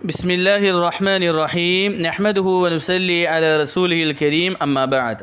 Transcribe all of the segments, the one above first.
بسم الله الرحمن الرحيم نحمده ونسلي على رسوله الكريم أما بعد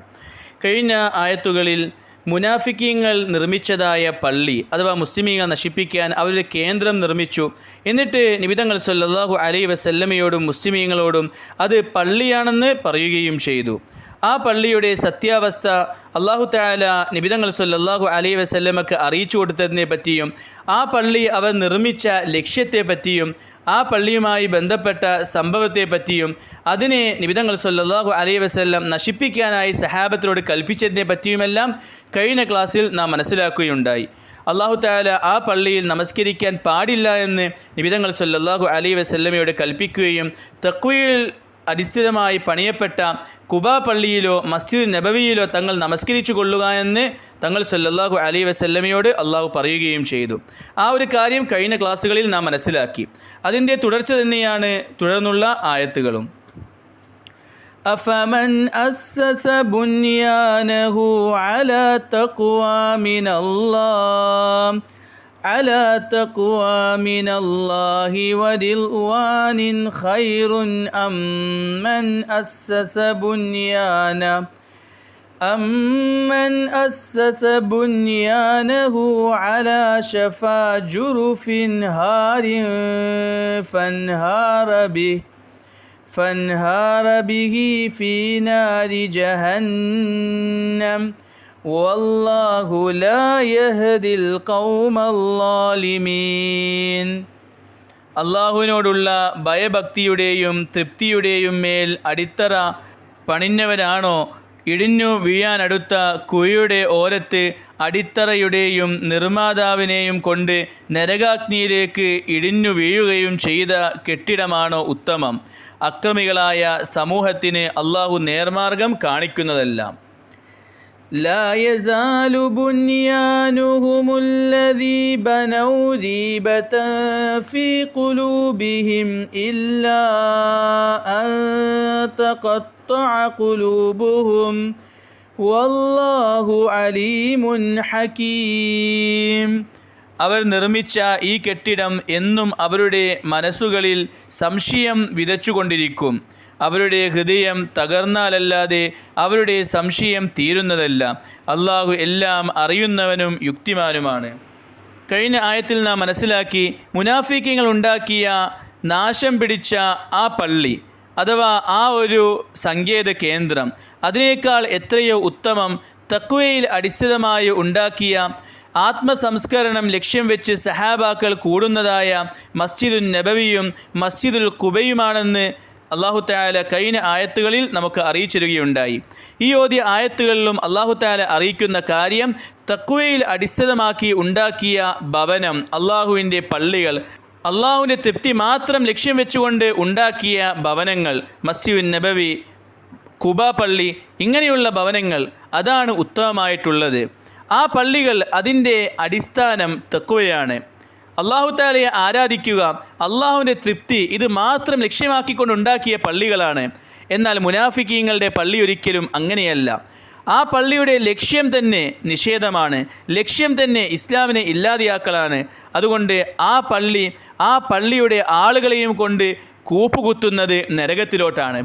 കഴിഞ്ഞ ആയത്തുകളിൽ മുനാഫിക്കീങ്ങൾ നിർമ്മിച്ചതായ പള്ളി അഥവാ മുസ്ലിമീങ്ങൾ നശിപ്പിക്കാൻ അവരുടെ കേന്ദ്രം നിർമ്മിച്ചു എന്നിട്ട് നിബിതങ്ങൾ സല്ലല്ലാഹു അലൈ വസല്ലമയോടും മുസ്ലിമീങ്ങളോടും അത് പള്ളിയാണെന്ന് പറയുകയും ചെയ്തു ആ പള്ളിയുടെ സത്യാവസ്ഥ അള്ളാഹു താല നിബിതങ്ങൾ സല്ലാഹു അലൈ വസല്ലമക്ക് അറിയിച്ചു കൊടുത്തതിനെ പറ്റിയും ആ പള്ളി അവർ നിർമ്മിച്ച ലക്ഷ്യത്തെ പറ്റിയും ആ പള്ളിയുമായി ബന്ധപ്പെട്ട സംഭവത്തെ പറ്റിയും അതിനെ നിബിതങ്ങൾ സല്ലാഹു അലൈഹി വസല്ലം നശിപ്പിക്കാനായി സഹാബത്തിനോട് കൽപ്പിച്ചതിനെ പറ്റിയുമെല്ലാം കഴിഞ്ഞ ക്ലാസ്സിൽ നാം മനസ്സിലാക്കുകയുണ്ടായി. അള്ളാഹു താല ആ പള്ളിയിൽ നമസ്കരിക്കാൻ പാടില്ല എന്ന് നിബിതങ്ങൾ സല്ലാഹു അലൈഹി വസല്ലമയോട് കൽപ്പിക്കുകയും തക്വയിൽ അടിസ്ഥിതമായി പണിയപ്പെട്ട കുബാ പള്ളിയിലോ മസ്ജിദ് നബവിയിലോ തങ്ങൾ നമസ്കരിച്ചു കൊള്ളുക എന്ന് തങ്ങൾ സല്ലല്ലാഹു അലൈഹി വസല്ലമയോട് അള്ളാഹു പറയുകയും ചെയ്തു ആ ഒരു കാര്യം കഴിഞ്ഞ ക്ലാസ്സുകളിൽ നാം മനസ്സിലാക്കി അതിൻ്റെ തുടർച്ച തന്നെയാണ് തുടർന്നുള്ള ആയത്തുകളും أفمن أسس بنيانه على تقوى من الله على تقوى من الله ورضوان خير أم من أسس بنيانه؟ أمن أسس بنيانه على شفا جرف هار فانهار به فانهار به في نار جهنم. والله لا يهدي القوم الظالمين അള്ളാഹുവിനോടുള്ള ഭയഭക്തിയുടെയും തൃപ്തിയുടെയും മേൽ അടിത്തറ പണിഞ്ഞവരാണോ ഇടിഞ്ഞു വീഴാനടുത്ത കുഴിയുടെ ഓരത്ത് അടിത്തറയുടെയും നിർമ്മാതാവിനെയും കൊണ്ട് നരകാഗ്നിയിലേക്ക് ഇടിഞ്ഞു വീഴുകയും ചെയ്ത കെട്ടിടമാണോ ഉത്തമം അക്രമികളായ സമൂഹത്തിന് അള്ളാഹു നേർമാർഗം കാണിക്കുന്നതെല്ലാം لا يزال بنيانهم الذي بنوا ريبة في قلوبهم إلا أن تقطع قلوبهم والله عليم حكيم അവർ നിർമ്മിച്ച ഈ കെട്ടിടം എന്നും അവരുടെ മനസ്സുകളിൽ സംശയം വിതച്ചുകൊണ്ടിരിക്കും അവരുടെ ഹൃദയം തകർന്നാലല്ലാതെ അവരുടെ സംശയം തീരുന്നതല്ല. അള്ളാഹു എല്ലാം അറിയുന്നവനും യുക്തിമാനുമാണ്. കഴിഞ്ഞ ആയത്തിൽ നാം മനസ്സിലാക്കി മുനാഫിക്കങ്ങൾ ഉണ്ടാക്കിയ നാശം പിടിച്ച ആ പള്ളി അഥവാ ആ ഒരു സങ്കേത കേന്ദ്രം അതിനേക്കാൾ എത്രയോ ഉത്തമം തക്വയിൽ അടിസ്ഥിതമായി ഉണ്ടാക്കിയ ആത്മസംസ്കരണം ലക്ഷ്യം വെച്ച് സഹാബാക്കൾ കൂടുന്നതായ മസ്ജിദുൽ നബവിയും മസ്ജിദുൽ കുബയുമാണെന്ന് അള്ളാഹു താല കഴിഞ്ഞ ആയത്തുകളിൽ നമുക്ക് അറിയിച്ചിരുകയുണ്ടായി. ഈ ഓദ്യ ആയത്തുകളിലും അള്ളാഹു താല അറിയിക്കുന്ന കാര്യം തക്വയിൽ അടിസ്ഥിതമാക്കി ഉണ്ടാക്കിയ ഭവനം അള്ളാഹുവിന്റെ പള്ളികൾ. അള്ളാഹുവിന്റെ തൃപ്തി മാത്രം ലക്ഷ്യം വെച്ചുകൊണ്ട് ഉണ്ടാക്കിയ ഭവനങ്ങൾ മസ്ജിദ് നബവി കുബ പള്ളി ഇങ്ങനെയുള്ള ഭവനങ്ങൾ അതാണ് ഉത്തമമായിട്ടുള്ളത്. ആ പള്ളികൾ അതിന്റെ അടിസ്ഥാനം തക്കുവയാണ് അള്ളാഹു താലയെ ആരാധിക്കുക അള്ളാഹുവിന്റെ തൃപ്തി ഇത് മാത്രം ലക്ഷ്യമാക്കിക്കൊണ്ടുണ്ടാക്കിയ പള്ളികളാണ്. എന്നാൽ മുനാഫിക്കീങ്ങളുടെ പള്ളി ഒരിക്കലും അങ്ങനെയല്ല. ആ പള്ളിയുടെ ലക്ഷ്യം തന്നെ നിഷേധമാണ്. ലക്ഷ്യം തന്നെ ഇസ്ലാമിനെ ഇല്ലാതെയാക്കലാണ്. അതുകൊണ്ട് ആ പള്ളി ആ പള്ളിയുടെ ആളുകളെയും കൊണ്ട് കൂപ്പുകുത്തുന്നത് നരകത്തിലോട്ടാണ്.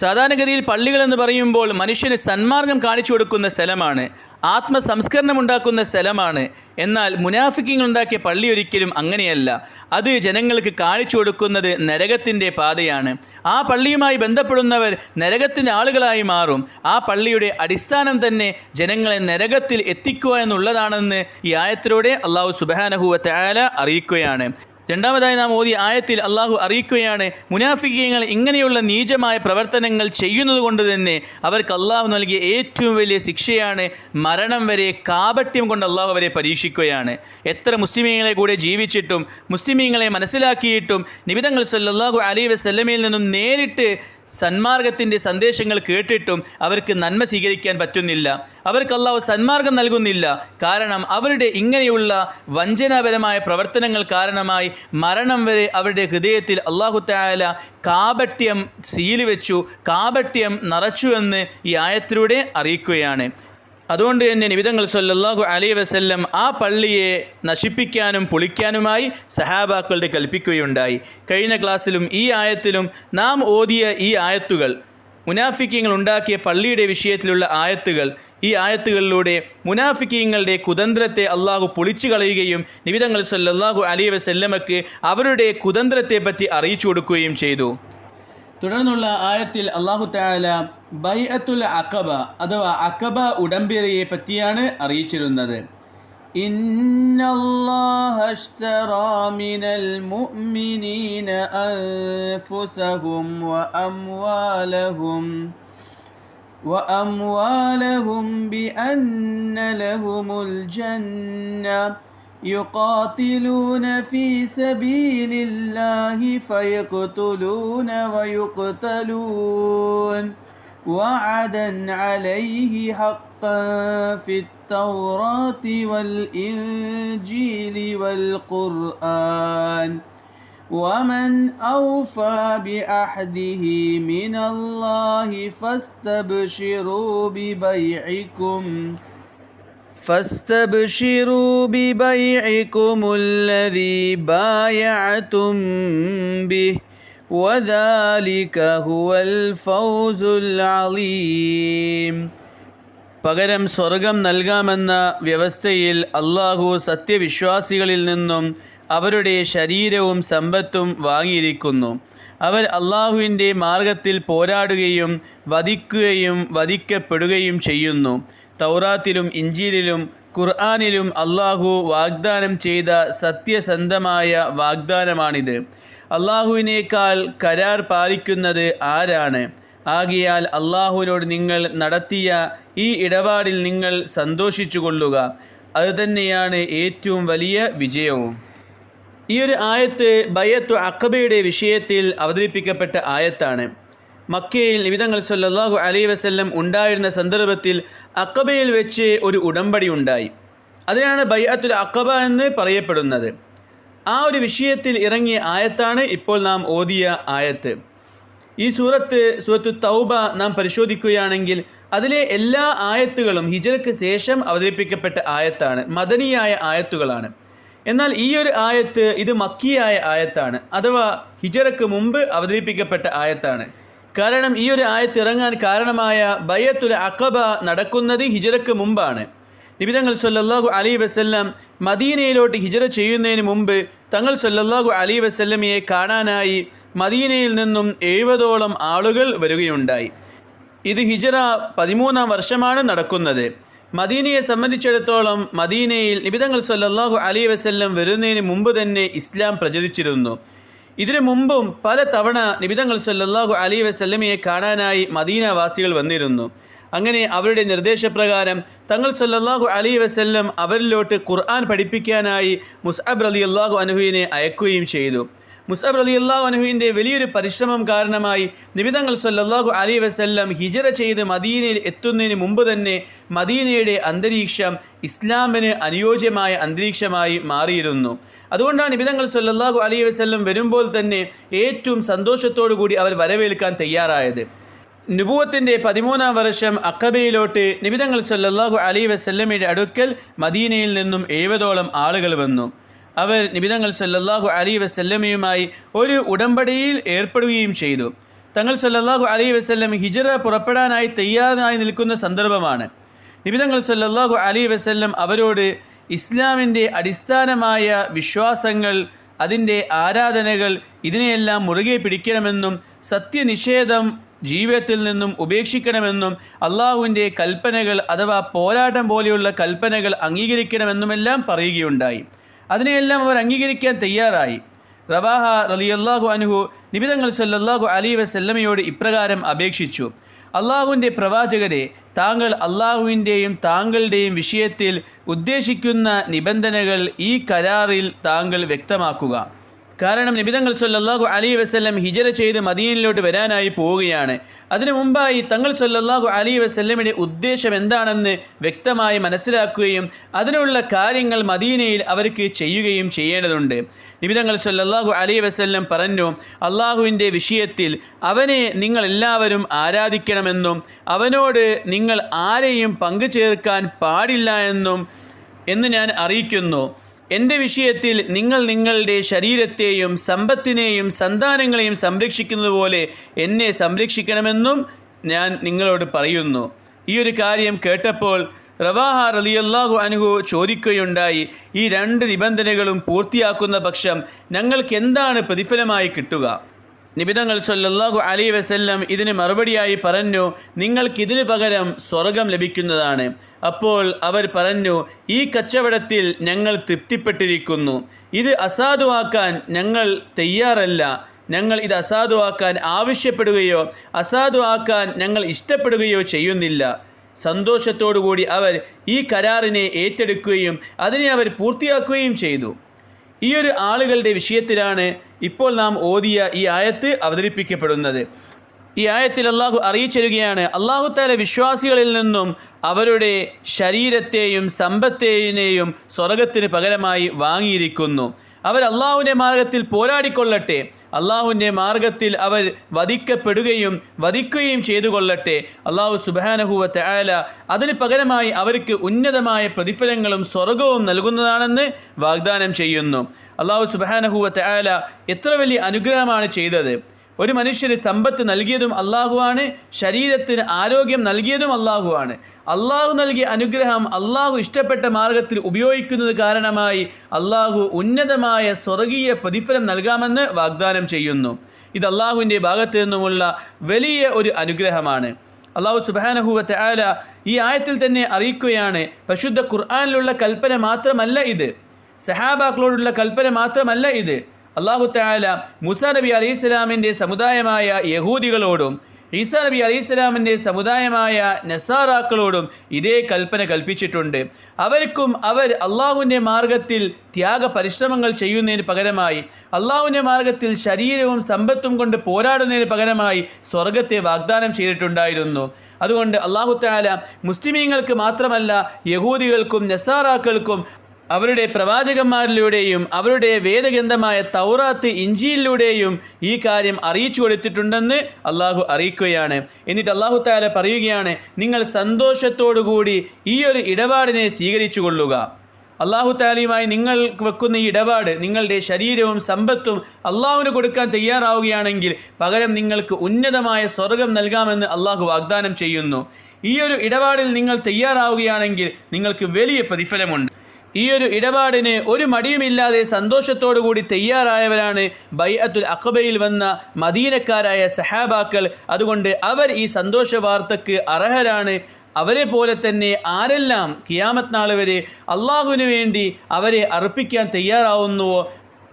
സാധാരണഗതിയിൽ പള്ളികൾ എന്ന് പറയുമ്പോൾ മനുഷ്യന് സന്മാർഗം കാണിച്ചു കൊടുക്കുന്ന സ്ഥലമാണ് ആത്മസംസ്കരണം ഉണ്ടാക്കുന്ന സ്ഥലമാണ്. എന്നാൽ മുനാഫിക്കിങ്ങൾ ഉണ്ടാക്കിയ പള്ളി ഒരിക്കലും അങ്ങനെയല്ല. അത് ജനങ്ങൾക്ക് കാണിച്ചു കൊടുക്കുന്നത് നരകത്തിന്റെ പാതയാണ്. ആ പള്ളിയുമായി ബന്ധപ്പെടുന്നവർ നരകത്തിന്റെ ആളുകളായി മാറും. ആ പള്ളിയുടെ അടിസ്ഥാനം തന്നെ ജനങ്ങളെ നരകത്തിൽ എത്തിക്കുക എന്നുള്ളതാണെന്ന് ഈ ആയത്തിലൂടെ അള്ളാഹു സുബാനഹുവ തയാല അറിയിക്കുകയാണ്. രണ്ടാമതായി നാം ഓതി ആയത്തിൽ അള്ളാഹു അറിയിക്കുകയാണ് മുനാഫിക്കങ്ങൾ ഇങ്ങനെയുള്ള നീചമായ പ്രവർത്തനങ്ങൾ ചെയ്യുന്നത് കൊണ്ട് തന്നെ അവർക്ക് അള്ളാഹു നൽകിയ ഏറ്റവും വലിയ ശിക്ഷയാണ് മരണം വരെ കാപട്യം കൊണ്ട് അള്ളാഹു അവരെ പരീക്ഷിക്കുകയാണ്. എത്ര മുസ്ലിമീങ്ങളെ കൂടെ ജീവിച്ചിട്ടും മുസ്ലിമീങ്ങളെ മനസ്സിലാക്കിയിട്ടും നിബിതങ്ങൾ സല്ലാഹു അലൈ വസല്ലമയിൽ നിന്നും നേരിട്ട് സന്മാർഗത്തിന്റെ സന്ദേശങ്ങൾ കേട്ടിട്ടും അവർക്ക് നന്മ സ്വീകരിക്കാൻ പറ്റുന്നില്ല. അവർക്ക് അള്ളാഹു സന്മാർഗം നൽകുന്നില്ല. കാരണം അവരുടെ ഇങ്ങനെയുള്ള വഞ്ചനാപരമായ പ്രവർത്തനങ്ങൾ കാരണമായി മരണം വരെ അവരുടെ ഹൃദയത്തിൽ അള്ളാഹു തായാല കാപട്യം സീൽ വെച്ചു കാപട്യം നിറച്ചു എന്ന് ഈ ആയത്തിലൂടെ അറിയിക്കുകയാണ്. അതുകൊണ്ട് തന്നെ നിബിതങ്ങൾ സല്ലാഹു അലൈഹി വസ്ല്ലം ആ പള്ളിയെ നശിപ്പിക്കാനും പൊളിക്കാനുമായി സഹാബാക്കളുടെ കൽപ്പിക്കുകയുണ്ടായി. കഴിഞ്ഞ ക്ലാസ്സിലും ഈ ആയത്തിലും നാം ഓതിയ ഈ ആയത്തുകൾ മുനാഫിക്കങ്ങൾ ഉണ്ടാക്കിയ പള്ളിയുടെ വിഷയത്തിലുള്ള ആയത്തുകൾ ഈ ആയത്തുകളിലൂടെ മുനാഫിക്കീങ്ങളുടെ കുതന്ത്രത്തെ അള്ളാഹു പൊളിച്ചു കളയുകയും നിബിതങ്ങൾ സല്ലാഹു അലൈഹി വസല്ലമക്ക് അവരുടെ കുതന്ത്രത്തെപ്പറ്റി അറിയിച്ചു കൊടുക്കുകയും ചെയ്തു. തുടർന്നുള്ള ആയത്തിൽ അള്ളാഹു താല ബൈഅത്തുൽ അക്കബ അഥവാ അക്കബ ഉടമ്പരയെ പറ്റിയാണ് അറിയിച്ചിരുന്നത് إن الله اشترى من المؤمنين أنفسهم وأموالهم وأموالهم بأن لهم الجنة يقاتلون في سبيل الله فيقتلون ويقتلون. وعدا عليه حقا في التوراة والإنجيل والقرآن. ومن أوفى بعهده من الله فاستبشروا ببيعكم. فاستبشروا ببيعكم الذي بايعتم به وذلك هو الفوز العظيم പകരം സ്വർഗം നൽകാമെന്ന വ്യവസ്ഥയിൽ അള്ളാഹു സത്യവിശ്വാസികളിൽ നിന്നും അവരുടെ ശരീരവും സമ്പത്തും വാങ്ങിയിരിക്കുന്നു അവർ അള്ളാഹുവിൻ്റെ മാർഗത്തിൽ പോരാടുകയും വധിക്കുകയും വധിക്കപ്പെടുകയും ചെയ്യുന്നു തൗറാത്തിലും ഇഞ്ചിയിലും ഖുർആാനിലും അള്ളാഹു വാഗ്ദാനം ചെയ്ത സത്യസന്ധമായ വാഗ്ദാനമാണിത്. അള്ളാഹുവിനേക്കാൾ കരാർ പാലിക്കുന്നത് ആരാണ്? ആകിയാൽ അള്ളാഹുവിനോട് നിങ്ങൾ നടത്തിയ ഈ ഇടപാടിൽ നിങ്ങൾ സന്തോഷിച്ചു കൊള്ളുക അതുതന്നെയാണ് ഏറ്റവും വലിയ വിജയവും. ഈ ഒരു ആയത്ത് ബയ്യത്തു അക്കബയുടെ വിഷയത്തിൽ അവതരിപ്പിക്കപ്പെട്ട ആയത്താണ്. മക്കയിൽ നിബിതങ്ങൾ സല്ലാഹു അലൈഹി വസ്ല്ലം ഉണ്ടായിരുന്ന സന്ദർഭത്തിൽ അക്കബയിൽ വെച്ച് ഒരു ഉടമ്പടി ഉണ്ടായി. അതിനാണ് ബൈഅത്തുൽ അക്കബ എന്ന് പറയപ്പെടുന്നത്. ആ ഒരു വിഷയത്തിൽ ഇറങ്ങിയ ആയത്താണ് ഇപ്പോൾ നാം ഓതിയ ആയത്ത്. ഈ സൂറത്ത് സൂറത്ത് തൗബ നാം പരിശോധിക്കുകയാണെങ്കിൽ അതിലെ എല്ലാ ആയത്തുകളും ഹിജറയ്ക്ക് ശേഷം അവതരിപ്പിക്കപ്പെട്ട ആയത്താണ് മദനിയായ ആയത്തുകളാണ്. എന്നാൽ ഈ ഒരു ആയത്ത് ഇത് മക്കിയായ ആയത്താണ് അഥവാ ഹിജറയ്ക്ക് മുമ്പ് അവതരിപ്പിക്കപ്പെട്ട ആയത്താണ്. കാരണം ഈ ഒരു ആയത്ത് ഇറങ്ങാൻ കാരണമായ ബയ്യത്തുൽ അക്കബ നടക്കുന്നത് ഹിജറയ്ക്ക് മുമ്പാണ്. നിബിതങ്ങൾ സല്ലല്ലാഹു അലി വസ്ല്ലാം മദീനയിലോട്ട് ഹിജറ ചെയ്യുന്നതിന് മുമ്പ് തങ്ങൾ സല്ലല്ലാഹു അലി വസല്ലമയെ കാണാനായി മദീനയിൽ നിന്നും എഴുപതോളം ആളുകൾ വരികയുണ്ടായി. ഇത് ഹിജറ പതിമൂന്നാം വർഷമാണ് നടക്കുന്നത്. മദീനയെ സംബന്ധിച്ചിടത്തോളം മദീനയിൽ നിബിതങ്ങൾ സല്ലല്ലാഹു അലി വസ്ല്ലം വരുന്നതിന് മുമ്പ് തന്നെ ഇസ്ലാം പ്രചരിച്ചിരുന്നു. ഇതിനു മുമ്പും പല തവണ നിബിതങ്ങൾ സല്ലാഹു അലി വസല്ലമയെ കാണാനായി മദീനവാസികൾ വന്നിരുന്നു. അങ്ങനെ അവരുടെ നിർദ്ദേശപ്രകാരം തങ്ങൾ സല്ലാഹു അലി വസല്ലം അവരിലോട്ട് ഖുർആൻ പഠിപ്പിക്കാനായി മുസ്അബ് അലി അള്ളാഹു അനുഹുവിനെ അയക്കുകയും ചെയ്തു. മുസബ് അലി അള്ളാഹു അനുഹുവിന്റെ വലിയൊരു പരിശ്രമം കാരണമായി നിബിതങ്ങൾ സല്ലാഹു അലി വസല്ലം ഹിജറ ചെയ്ത് മദീനയിൽ എത്തുന്നതിന് മുമ്പ് തന്നെ മദീനയുടെ അന്തരീക്ഷം ഇസ്ലാമിന് അനുയോജ്യമായ അന്തരീക്ഷമായി മാറിയിരുന്നു. അതുകൊണ്ടാണ് നിബിതങ്ങൾ സല്ലാഹു അലൈ വസ്ല്ലം വരുമ്പോൾ തന്നെ ഏറ്റവും സന്തോഷത്തോടു കൂടി അവർ വരവേൽക്കാൻ തയ്യാറായത്. നുബുവത്തിന്റെ പതിമൂന്നാം വർഷം അക്കബയിലോട്ട് നിബിതങ്ങൾ സല്ലാഹു അലൈ വസല്ലമയുടെ അടുക്കൽ മദീനയിൽ നിന്നും എഴുപതോളം ആളുകൾ വന്നു. അവർ നിബിതങ്ങൾ സല്ലാഹു അലൈ വസ്ല്ലമയുമായി ഒരു ഉടമ്പടിയിൽ ഏർപ്പെടുകയും ചെയ്തു. തങ്ങൾ സല്ലാഹു അലൈ വസ്ല്ലം ഹിജറ പുറപ്പെടാനായി തയ്യാറായി നിൽക്കുന്ന സന്ദർഭമാണ്. നിബിതങ്ങൾ സല്ലാഹു അലൈ വസ്ല്ലം അവരോട് ഇസ്ലാമിന്റെ അടിസ്ഥാനമായ വിശ്വാസങ്ങൾ അതിന്റെ ആരാധനകൾ ഇതിനെയെല്ലാം മുറുകെ പിടിക്കണമെന്നും സത്യനിഷേധം ജീവിതത്തിൽ നിന്നും ഉപേക്ഷിക്കണമെന്നും അള്ളാഹുവിന്റെ കൽപ്പനകൾ അഥവാ പോരാട്ടം പോലെയുള്ള കൽപ്പനകൾ അംഗീകരിക്കണമെന്നുമെല്ലാം പറയുകയുണ്ടായി. അതിനെയെല്ലാം അവർ അംഗീകരിക്കാൻ തയ്യാറായി. റവാഹ റലിയല്ലാഹു അനുഹു നിബിതങ്ങൾ സല്ലല്ലാഹു അലി വസല്ലമയോട് ഇപ്രകാരം അപേക്ഷിച്ചു. അള്ളാഹുവിന്റെ പ്രവാചകരെ താങ്കൾ അള്ളാഹുവിന്റെയും താങ്കളുടെയും വിഷയത്തിൽ ഉദ്ദേശിക്കുന്ന നിബന്ധനകൾ ഈ കരാറിൽ താങ്കൾ വ്യക്തമാക്കുക. കാരണം നിബിതങ്ങൾ സൊല്ലാഹു അലി വസ്ല്ലം ഹിജറ ചെയ്ത് മദീനിലോട്ട് വരാനായി പോവുകയാണ്. അതിനു മുമ്പായി തങ്ങൾ സൊല്ലാഹു അലി വസ്ല്ലമിന്റെ ഉദ്ദേശം എന്താണെന്ന് വ്യക്തമായി മനസ്സിലാക്കുകയും അതിനുള്ള കാര്യങ്ങൾ മദീനയിൽ അവർക്ക് ചെയ്യുകയും ചെയ്യേണ്ടതുണ്ട്. നിബിതങ്ങൾ സൊല്ലാഹു അലി വസ്ല്ലം പറഞ്ഞു അള്ളാഹുവിന്റെ വിഷയത്തിൽ അവനെ നിങ്ങൾ എല്ലാവരും ആരാധിക്കണമെന്നും അവനോട് നിങ്ങൾ ആരെയും പങ്കു ചേർക്കാൻ പാടില്ല എന്നും എന്ന് ഞാൻ അറിയിക്കുന്നു. എന്റെ വിഷയത്തിൽ നിങ്ങൾ നിങ്ങളുടെ ശരീരത്തെയും സമ്പത്തിനെയും സന്താനങ്ങളെയും സംരക്ഷിക്കുന്നതുപോലെ എന്നെ സംരക്ഷിക്കണമെന്നും ഞാൻ നിങ്ങളോട് പറയുന്നു. ഈ ഒരു കാര്യം കേട്ടപ്പോൾ റവാഹ റലിയല്ലാഹു അനുഹു ചോദിക്കുകയുണ്ടായി ഈ രണ്ട് നിബന്ധനകളും പൂർത്തിയാക്കുന്ന പക്ഷം ഞങ്ങൾക്ക് എന്താണ് പ്രതിഫലമായി കിട്ടുക? നിബിതങ്ങൾ സല്ലല്ലാഹു അലൈ വസല്ലം ഇതിന് മറുപടിയായി പറഞ്ഞു നിങ്ങൾക്കിതിന് പകരം സ്വർഗം ലഭിക്കുന്നതാണ്. അപ്പോൾ അവർ പറഞ്ഞു ഈ കച്ചവടത്തിൽ ഞങ്ങൾ തൃപ്തിപ്പെട്ടിരിക്കുന്നു. ഇത് അസാധുവാക്കാൻ ഞങ്ങൾ തയ്യാറല്ല. ഞങ്ങൾ ഇത് അസാധുവാക്കാൻ ആവശ്യപ്പെടുകയോ അസാധുവാക്കാൻ ഞങ്ങൾ ഇഷ്ടപ്പെടുകയോ ചെയ്യുന്നില്ല. സന്തോഷത്തോടുകൂടി അവർ ഈ കരാറിനെ ഏറ്റെടുക്കുകയും അതിനെ അവർ പൂർത്തിയാക്കുകയും ചെയ്തു. ഈ ഒരു ആളുകളുടെ വിഷയത്തിലാണ് ഇപ്പോൾ നാം ഓതിയ ഈ ആയത്ത് അവതരിപ്പിക്കപ്പെടുന്നത്. ഈ ആയത്തിൽ അള്ളാഹു അറിയിച്ചിരുകയാണ് അള്ളാഹു താല വിശ്വാസികളിൽ നിന്നും അവരുടെ ശരീരത്തെയും സമ്പത്തേനെയും സ്വർഗത്തിന് പകരമായി വാങ്ങിയിരിക്കുന്നു. അവർ അള്ളാഹുവിന്റെ മാർഗത്തിൽ പോരാടിക്കൊള്ളട്ടെ. അള്ളാഹുവിന്റെ മാർഗത്തിൽ അവർ വധിക്കപ്പെടുകയും വധിക്കുകയും ചെയ്തു കൊള്ളട്ടെ. അള്ളാഹു സുബാനഹുവത്തെ ആല അതിന് പകരമായി അവർക്ക് ഉന്നതമായ പ്രതിഫലങ്ങളും സ്വർഗവും നൽകുന്നതാണെന്ന് വാഗ്ദാനം ചെയ്യുന്നു. അള്ളാഹു സുബാനഹുവത്തെ ആല എത്ര വലിയ അനുഗ്രഹമാണ് ചെയ്തത്. ഒരു മനുഷ്യന് സമ്പത്ത് നൽകിയതും അള്ളാഹുവാണ് ശരീരത്തിന് ആരോഗ്യം നൽകിയതും അള്ളാഹുവാണ്. അള്ളാഹു നൽകിയ അനുഗ്രഹം അള്ളാഹു ഇഷ്ടപ്പെട്ട മാർഗത്തിൽ ഉപയോഗിക്കുന്നത് കാരണമായി അള്ളാഹു ഉന്നതമായ സ്വർഗീയ പ്രതിഫലം നൽകാമെന്ന് വാഗ്ദാനം ചെയ്യുന്നു. ഇത് അള്ളാഹുവിന്റെ ഭാഗത്തു നിന്നുമുള്ള വലിയ ഒരു അനുഗ്രഹമാണ്. അള്ളാഹു സുബാനഹുവത്തെ ആല ഈ ആയത്തിൽ തന്നെ അറിയിക്കുകയാണ് പരിശുദ്ധ ഖുർആാനിലുള്ള കൽപ്പന മാത്രമല്ല ഇത്. സഹാബാക്കളോടുള്ള കൽപ്പന മാത്രമല്ല ഇത്. അള്ളാഹു താല മുസ നബി അലൈഹി ഇസ്ലാമിന്റെ സമുദായമായ യഹൂദികളോടും ഈസാ നബി അലൈഹി ഇസ്ലാമിന്റെ സമുദായമായ നസാറാക്കളോടും ഇതേ കൽപ്പന കൽപ്പിച്ചിട്ടുണ്ട്. അവർക്കും അവർ അള്ളാഹുവിന്റെ മാർഗത്തിൽ ത്യാഗ പരിശ്രമങ്ങൾ ചെയ്യുന്നതിന് പകരമായി അള്ളാഹുവിന്റെ മാർഗത്തിൽ ശരീരവും സമ്പത്തും കൊണ്ട് പോരാടുന്നതിന് പകരമായി സ്വർഗത്തെ വാഗ്ദാനം ചെയ്തിട്ടുണ്ടായിരുന്നു. അതുകൊണ്ട് അള്ളാഹു താല മുസ്ലിമീങ്ങൾക്ക് മാത്രമല്ല യഹൂദികൾക്കും നസാറാക്കൾക്കും അവരുടെ പ്രവാചകന്മാരിലൂടെയും അവരുടെ വേദഗ്രന്ഥമായ തൗറാത്ത് ഇഞ്ചിയിലൂടെയും ഈ കാര്യം അറിയിച്ചു കൊടുത്തിട്ടുണ്ടെന്ന് അള്ളാഹു അറിയിക്കുകയാണ്. എന്നിട്ട് അള്ളാഹു താല പറയുകയാണ് നിങ്ങൾ സന്തോഷത്തോടുകൂടി ഈ ഒരു ഇടപാടിനെ സ്വീകരിച്ചു കൊള്ളുക. അള്ളാഹു താലയുമായി നിങ്ങൾ വെക്കുന്ന ഈ ഇടപാട് നിങ്ങളുടെ ശരീരവും സമ്പത്തും അള്ളാഹുവിന് കൊടുക്കാൻ തയ്യാറാവുകയാണെങ്കിൽ പകരം നിങ്ങൾക്ക് ഉന്നതമായ സ്വർഗം നൽകാമെന്ന് അള്ളാഹു വാഗ്ദാനം ചെയ്യുന്നു. ഈ ഒരു ഇടപാടിൽ നിങ്ങൾ തയ്യാറാവുകയാണെങ്കിൽ നിങ്ങൾക്ക് വലിയ പ്രതിഫലമുണ്ട്. ഈ ഒരു ഇടപാടിന് ഒരു മടിയുമില്ലാതെ സന്തോഷത്തോടുകൂടി തയ്യാറായവരാണ് ബൈഅത്തുൽ അഖബയിൽ വന്ന മദീനക്കാരായ സഹാബാക്കൾ. അതുകൊണ്ട് അവർ ഈ സന്തോഷ വാർത്തക്ക് അർഹരാണ്. അവരെ പോലെ തന്നെ ആരെല്ലാം കിയാമത്ത് നാൾ വരെ അള്ളാഹുവിന് വേണ്ടി അവരെ അർപ്പിക്കാൻ തയ്യാറാവുന്നുവോ?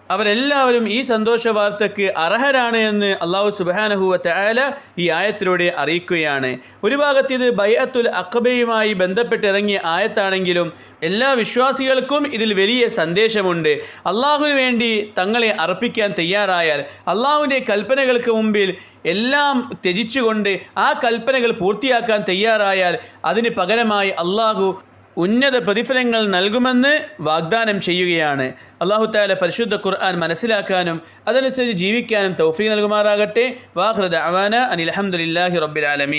അവരെല്ലാവരും ഈ സന്തോഷ വാർത്തക്ക് അർഹരാണ് എന്ന് അള്ളാഹു സുബാനഹുവത്തെ തയാല ഈ ആയത്തിലൂടെ അറിയിക്കുകയാണ്. ഒരു ഭാഗത്ത് ഇത് ബൈഅത്തുൽ അക്കബയുമായി ബന്ധപ്പെട്ടിറങ്ങിയ ആയത്താണെങ്കിലും എല്ലാ വിശ്വാസികൾക്കും ഇതിൽ വലിയ സന്ദേശമുണ്ട്. അള്ളാഹുവിന് വേണ്ടി തങ്ങളെ അർപ്പിക്കാൻ തയ്യാറായാൽ അള്ളാഹുവിന്റെ കൽപ്പനകൾക്ക് മുമ്പിൽ എല്ലാം ത്യജിച്ചുകൊണ്ട് ആ കൽപ്പനകൾ പൂർത്തിയാക്കാൻ തയ്യാറായാൽ അതിന് പകരമായി അള്ളാഹു ഉന്നത പ്രതിഫലങ്ങൾ നൽകുമെന്ന് വാഗ്ദാനം ചെയ്യുകയാണ്. അള്ളാഹു താല പരിശുദ്ധ ഖുർആൻ മനസ്സിലാക്കാനും അതനുസരിച്ച് ജീവിക്കാനും തൗഫീ നൽകുമാറാകട്ടെ. വാഹൃദ അവാന അനിൽ അഹമ്മദില്ലാഹി റബ്ബിൽ ആലമീൻ.